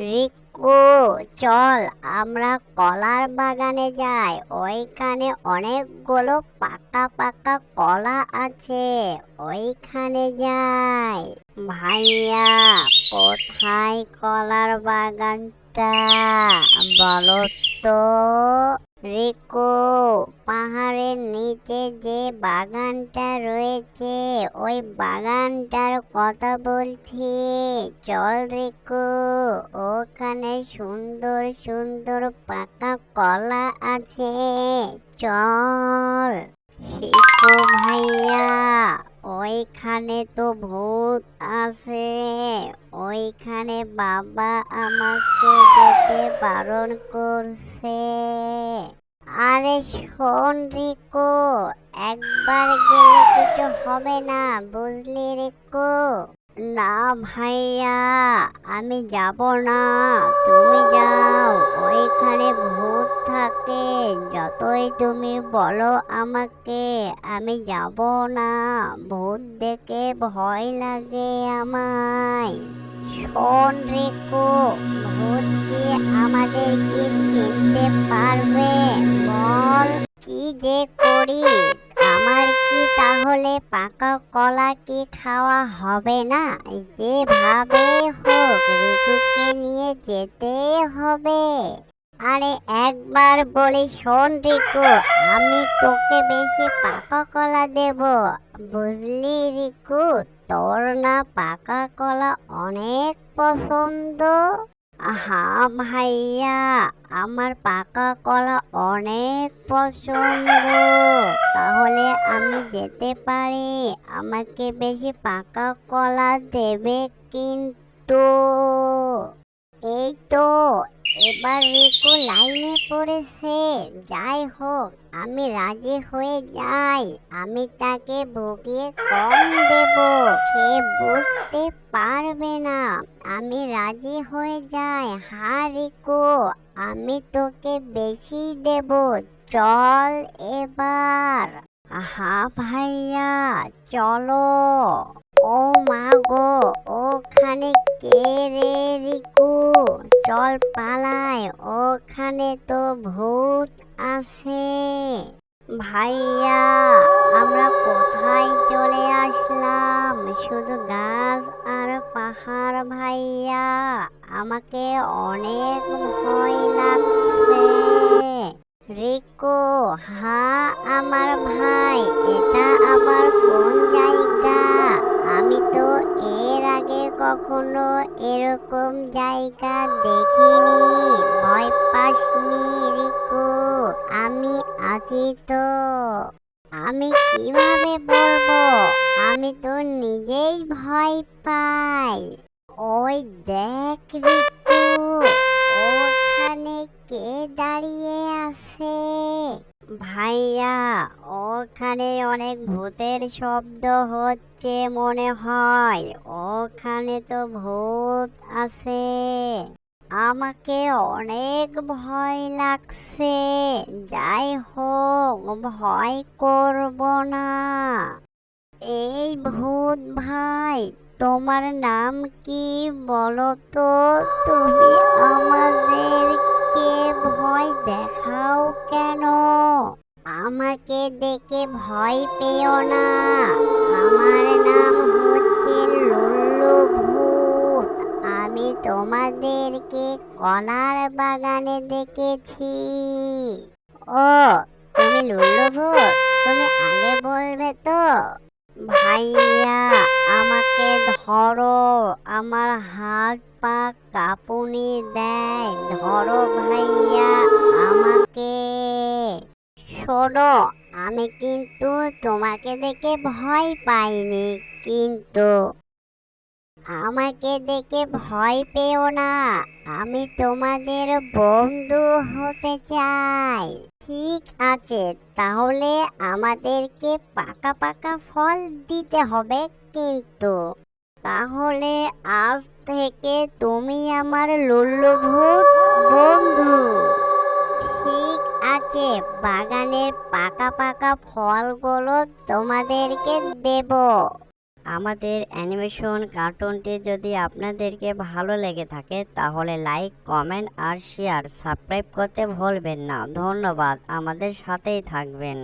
রিকু, চল আমরা কলার বাগানে যাই। ওইখানে অনেকগুলো পাকা পাকা কলা আছে। ওইখানে যাই। ভাইয়া, কোথায় কলার বাগানটা বলো তো? রিকু, পাহাড়ের নিচে যে বাগানটা রয়েছে, ওই বাগানটার কথা বলছি। চল রেকো, ওখানে সুন্দর সুন্দর পাকা কলা আছে। চল। রিকো ভাইয়া। ওইখানে তো ভূত আছে। ওইখানে বাবা আমাকে যেতে বারণ করছে। আরে শোন রিকো, একবার গেলে কিছু হবে না, বুঝলি রিকো? না ভাইয়া, আমি যাব না। তুমি যাও, ওইখানে ভূত থাকে। যতই তুমি বলো আমাকে, আমি যাব না। ভূত দেখে ভয় লাগে আমায়। শোন রেকো, ভূত কি আমাদের কি চিনতে পারবে? বল, কি যে করি। পাকা কলা কি খাওয়া হবে না? যেভাবে হোক ঋতুকে নিয়ে যেতে হবে। আরে একবার বলি, শোন রিকু, আমি তোকে বেশি পাকা কলা দেব। বুঝলি রিকু, তোর না পাকা কলা অনেক পছন্দ। হ্যাঁ ভাইয়া, আমার পাকা কলা অনেক পছন্দ। তাহলে আমি যেতে পারি। আমাকে বেশি পাকা কলা দেবে কিন্তু। এই তো এবার রিকু লাইনে পড়েছে। যাই হোক, আমি রাজি হয়ে যাই। আমি তাকে ভুগিয়ে কম দেব। সে বুঝতে পারবে না। আমি রাজি হয়ে যাই। হা রিকু, আমি তোকে বেশি দেব। চল এবার। হা ভাইয়া, চলো। ও মা গো, ওখানে কে রে রিকু? চল পালাই ওখানে তো ভূত আছে। ভাইয়া, আমরা কোথায় চলে আসলাম? শুধু গাছ আর পাহাড়, ভাইয়া। আমাকে অনেক ভয় লাগছে। রিকো, হা, আমার ভাই, এটা কখনো এরকম জায়গা দেখিনি। ভয় পাসনি রিকু, আমি আছি তো। আমি কীভাবে বলব? আমি তো নিজেই ভয় পাই। ওই দেখ রিকু, ওখানে কে দাঁড়িয়ে আছে ভাইয়া, ওখানে অনেক ভূতের শব্দ হচ্ছে মনে হয়। ওখানে তো ভূত আছে। আমাকে অনেক ভয় লাগছে। যাই হোক, ভয় করব না। এই ভূত ভাই, তোমার নাম কি বলো তো? তুমি আমাদেরকে ভয় দেখাও কেন? আমাকে দেখে ভয় পেও না। আমার নাম হচ্ছে লুল্লু ভূত। আমি তোমাদেরকে কলার বাগানে দেখেছি। ও, তুমি লুল্লু ভূত? তুমি আগে বলবে তো। ভাইয়া আমাকে ধরো, আমার হাত পা কাঁপুনি দেয়। ধরো ভাইয়া আমাকে। শোনো, আমি কিন্তু তোমাকে দেখে ভয় পাইনি, কিন্তু আমাকে দেখে ভয় পেও না। আমি তোমাদের বন্ধু হতে চাই। ঠিক আছে, তাহলে আমাদেরকে পাকা পাকা ফল দিতে হবে কিন্তু। তাহলে আজ থেকে তুমি আমার লুল্লুভূত বন্ধু। ঠিক আছে, বাগানের পাকা পাকা ফলগুলো তোমাদেরকে দেব। আমাদের অ্যানিমেশন কার্টুনটি যদি আপনাদেরকে ভালো লেগে থাকে, তাহলে লাইক, কমেন্ট আর শেয়ার সাবস্ক্রাইব করতে ভুলবেন না। ধন্যবাদ, আমাদের সাথেই থাকবেন।